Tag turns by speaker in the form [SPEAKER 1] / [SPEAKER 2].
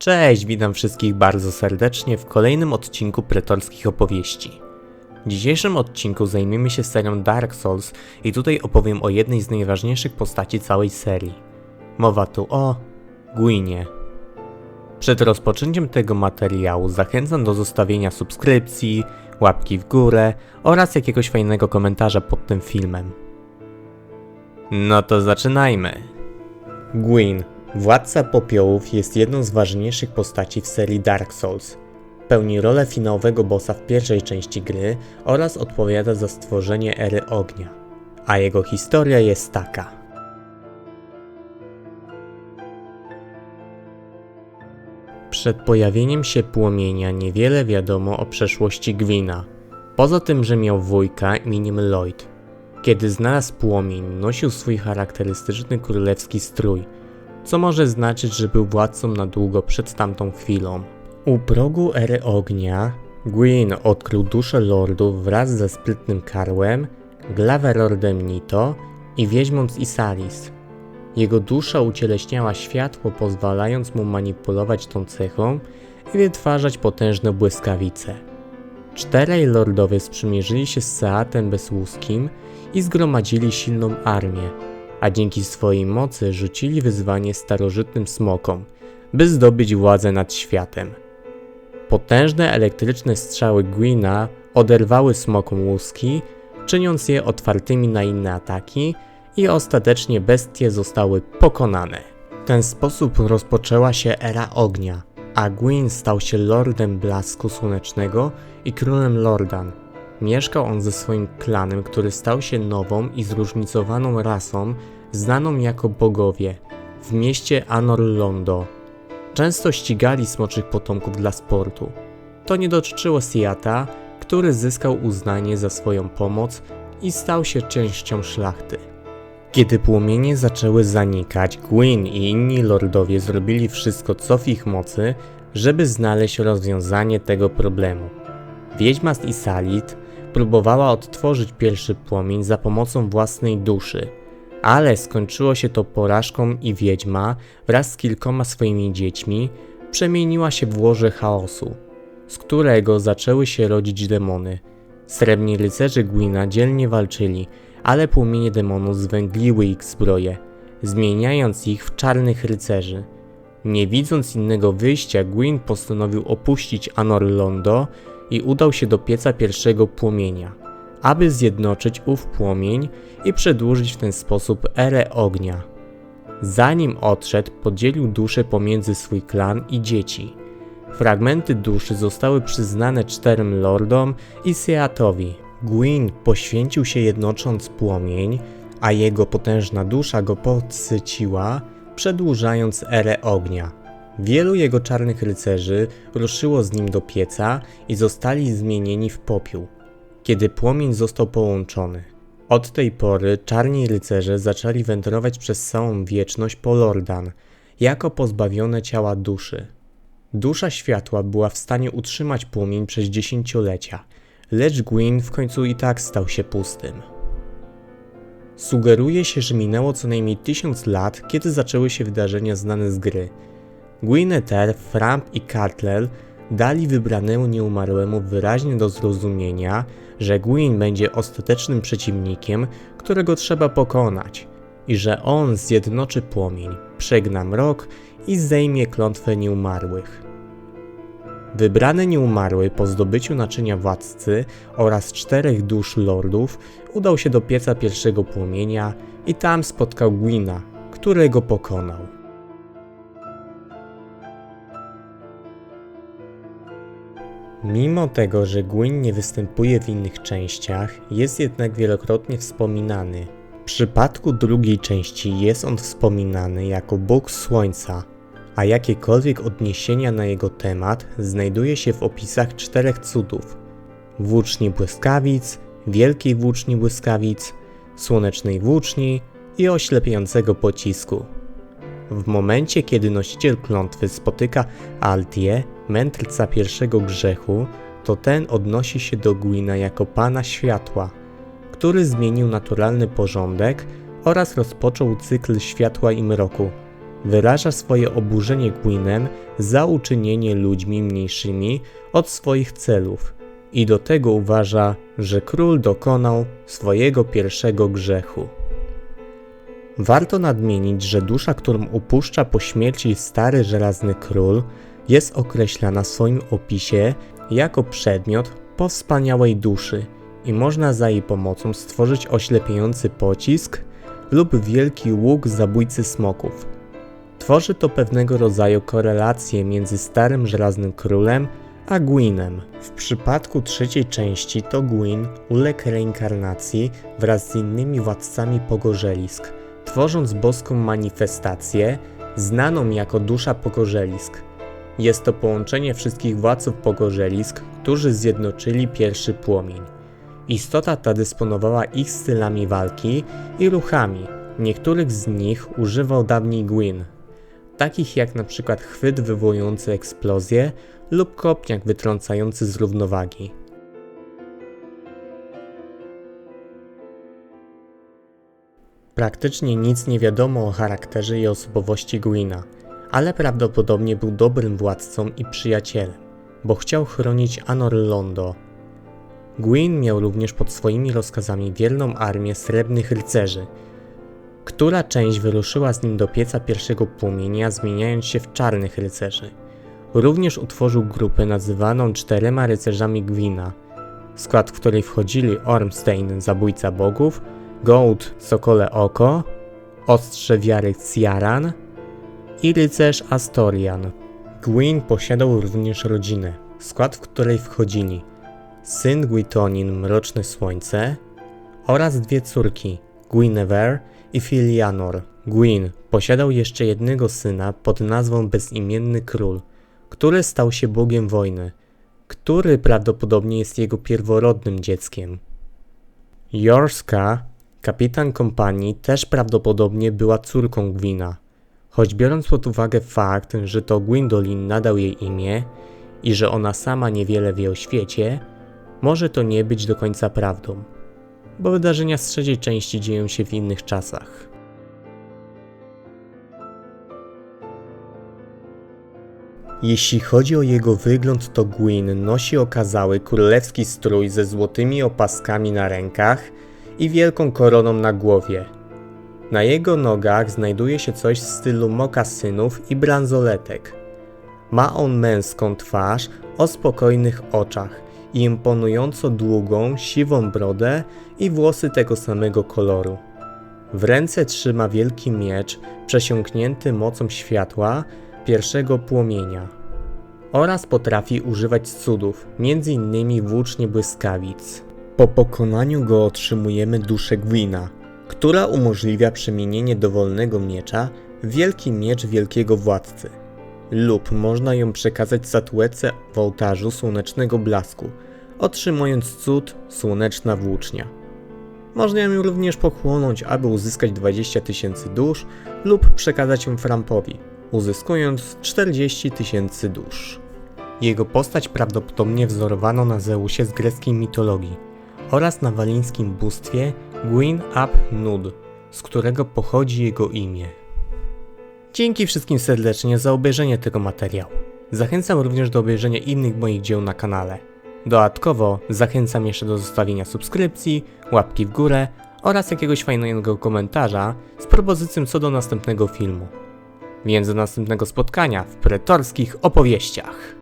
[SPEAKER 1] Cześć, witam wszystkich bardzo serdecznie w kolejnym odcinku Pretorskich Opowieści. W dzisiejszym odcinku zajmiemy się serią Dark Souls i tutaj opowiem o jednej z najważniejszych postaci całej serii. Mowa tu o Gwinie. Przed rozpoczęciem tego materiału zachęcam do zostawienia subskrypcji, łapki w górę oraz jakiegoś fajnego komentarza pod tym filmem. No to zaczynajmy. Gwyn, władca popiołów, jest jedną z ważniejszych postaci w serii Dark Souls. Pełni rolę finałowego bossa w pierwszej części gry oraz odpowiada za stworzenie ery ognia. A jego historia jest taka. Przed pojawieniem się płomienia niewiele wiadomo o przeszłości Gwina. Poza tym, że miał wujka imieniem Lloyd. Kiedy znalazł płomień, nosił swój charakterystyczny królewski strój, co może znaczyć, że był władcą na długo przed tamtą chwilą. U progu ery ognia Gwyn odkrył duszę lordów wraz ze sprytnym karłem, Glavelordem Nito i wiedźmą z Isalis. Jego dusza ucieleśniała światło, pozwalając mu manipulować tą cechą i wytwarzać potężne błyskawice. Czterej lordowie sprzymierzyli się z Seatem Bezłuskim i zgromadzili silną armię, a dzięki swojej mocy rzucili wyzwanie starożytnym smokom, by zdobyć władzę nad światem. Potężne elektryczne strzały Gwina oderwały smokom łuski, czyniąc je otwartymi na inne ataki i ostatecznie bestie zostały pokonane. W ten sposób rozpoczęła się era ognia, a Gwyn stał się lordem blasku słonecznego i królem Lordan. Mieszkał on ze swoim klanem, który stał się nową i zróżnicowaną rasą, znaną jako bogowie, w mieście Anor Londo. Często ścigali smoczych potomków dla sportu. To nie dotyczyło Siata, który zyskał uznanie za swoją pomoc i stał się częścią szlachty. Kiedy płomienie zaczęły zanikać, Gwyn i inni lordowie zrobili wszystko co w ich mocy, żeby znaleźć rozwiązanie tego problemu. Wiedźma z Isalit próbowała odtworzyć pierwszy płomień za pomocą własnej duszy, ale skończyło się to porażką i wiedźma wraz z kilkoma swoimi dziećmi przemieniła się w łoże chaosu, z którego zaczęły się rodzić demony. Srebrni rycerze Gwina dzielnie walczyli, ale płomienie demonów zwęgliły ich zbroje, zmieniając ich w czarnych rycerzy. Nie widząc innego wyjścia, Gwyn postanowił opuścić Anor Londo i udał się do pieca pierwszego płomienia, aby zjednoczyć ów płomień i przedłużyć w ten sposób erę ognia. Zanim odszedł, podzielił duszę pomiędzy swój klan i dzieci. Fragmenty duszy zostały przyznane czterem lordom i Seatowi. Gwyn poświęcił się jednocząc płomień, a jego potężna dusza go podsyciła, przedłużając erę ognia. Wielu jego czarnych rycerzy ruszyło z nim do pieca i zostali zmienieni w popiół, kiedy płomień został połączony. Od tej pory czarni rycerze zaczęli wędrować przez całą wieczność po Lordan, jako pozbawione ciała duszy. Dusza światła była w stanie utrzymać płomień przez dziesięciolecia, lecz Gwyn w końcu i tak stał się pustym. Sugeruje się, że minęło co najmniej tysiąc lat, kiedy zaczęły się wydarzenia znane z gry. Gwynether, Framp i Cartlel dali wybranemu nieumarłemu wyraźnie do zrozumienia, że Gwyn będzie ostatecznym przeciwnikiem, którego trzeba pokonać i że on zjednoczy płomień, przegna mrok i zdejmie klątwę nieumarłych. Wybrany nieumarły po zdobyciu naczynia władcy oraz czterech dusz lordów udał się do pieca pierwszego płomienia i tam spotkał Gwina, którego pokonał. Mimo tego, że Gwyn nie występuje w innych częściach, jest jednak wielokrotnie wspominany. W przypadku drugiej części jest on wspominany jako Bóg Słońca, a jakiekolwiek odniesienia na jego temat znajduje się w opisach czterech cudów: włóczni błyskawic, wielkiej włóczni błyskawic, słonecznej włóczni i oślepiającego pocisku. W momencie, kiedy nosiciel klątwy spotyka Altie, mędrca pierwszego grzechu, to ten odnosi się do Gwina jako pana światła, który zmienił naturalny porządek oraz rozpoczął cykl światła i mroku. wyraża swoje oburzenie Gwinem za uczynienie ludźmi mniejszymi od swoich celów i do tego uważa, że król dokonał swojego pierwszego grzechu. Warto nadmienić, że dusza, którą upuszcza po śmierci stary żelazny król, jest określana w swoim opisie jako przedmiot po wspaniałej duszy i można za jej pomocą stworzyć oślepiający pocisk lub wielki łuk zabójcy smoków. Tworzy to pewnego rodzaju korelację między starym żelaznym królem a Gwinem. W przypadku trzeciej części to Gwyn uległ reinkarnacji wraz z innymi władcami pogorzelisk, tworząc boską manifestację znaną jako dusza pogorzelisk. Jest to połączenie wszystkich władców pogorzelisk, którzy zjednoczyli pierwszy płomień. Istota ta dysponowała ich stylami walki i ruchami. Niektórych z nich używał dawniej Gwyn, takich jak na przykład chwyt wywołujący eksplozję lub kopniak wytrącający z równowagi. Praktycznie nic nie wiadomo o charakterze i osobowości Gwina, ale prawdopodobnie był dobrym władcą i przyjacielem, bo chciał chronić Anor Londo. Gwyn miał również pod swoimi rozkazami wierną armię srebrnych rycerzy, która część wyruszyła z nim do pieca pierwszego płomienia, zmieniając się w czarnych rycerzy. Również utworzył grupę nazywaną czterema rycerzami Gwina, w skład której wchodzili Ormstein, zabójca bogów, Gold, sokole oko, ostrze wiary Ciaran i rycerz Astorian. Gwyn posiadał również rodzinę, skład w której wchodzili syn Gwitonin, Mroczne Słońce oraz dwie córki, Guinevere i Filianor. Gwyn posiadał jeszcze jednego syna pod nazwą Bezimienny Król, który stał się bogiem wojny, który prawdopodobnie jest jego pierworodnym dzieckiem. Jorska, kapitan kompanii, też prawdopodobnie była córką Gwina, choć biorąc pod uwagę fakt, że to Gwendolyn nadał jej imię i że ona sama niewiele wie o świecie, może to nie być do końca prawdą, bo wydarzenia z trzeciej części dzieją się w innych czasach. Jeśli chodzi o jego wygląd, to Gwyn nosi okazały królewski strój ze złotymi opaskami na rękach i wielką koroną na głowie. Na jego nogach znajduje się coś w stylu mokasynów i bransoletek. Ma on męską twarz o spokojnych oczach i imponująco długą, siwą brodę i włosy tego samego koloru. W ręce trzyma wielki miecz przesiąknięty mocą światła pierwszego płomienia oraz potrafi używać cudów, m.in. włócznie błyskawic. Po pokonaniu go otrzymujemy duszę Gwina, która umożliwia przemienienie dowolnego miecza w wielki miecz wielkiego władcy. Lub można ją przekazać statuetce w ołtarzu słonecznego blasku, otrzymując cud słoneczna włócznia. Można ją również pochłonąć, aby uzyskać 20 tysięcy dusz lub przekazać ją Frampowi, uzyskując 40 tysięcy dusz. Jego postać prawdopodobnie wzorowano na Zeusie z greckiej mitologii oraz na walińskim bóstwie Gwyn ap Nud, z którego pochodzi jego imię. Dzięki wszystkim serdecznie za obejrzenie tego materiału. Zachęcam również do obejrzenia innych moich dzieł na kanale. Dodatkowo zachęcam jeszcze do zostawienia subskrypcji, łapki w górę oraz jakiegoś fajnego komentarza z propozycją co do następnego filmu. Więc do następnego spotkania w pretorskich opowieściach.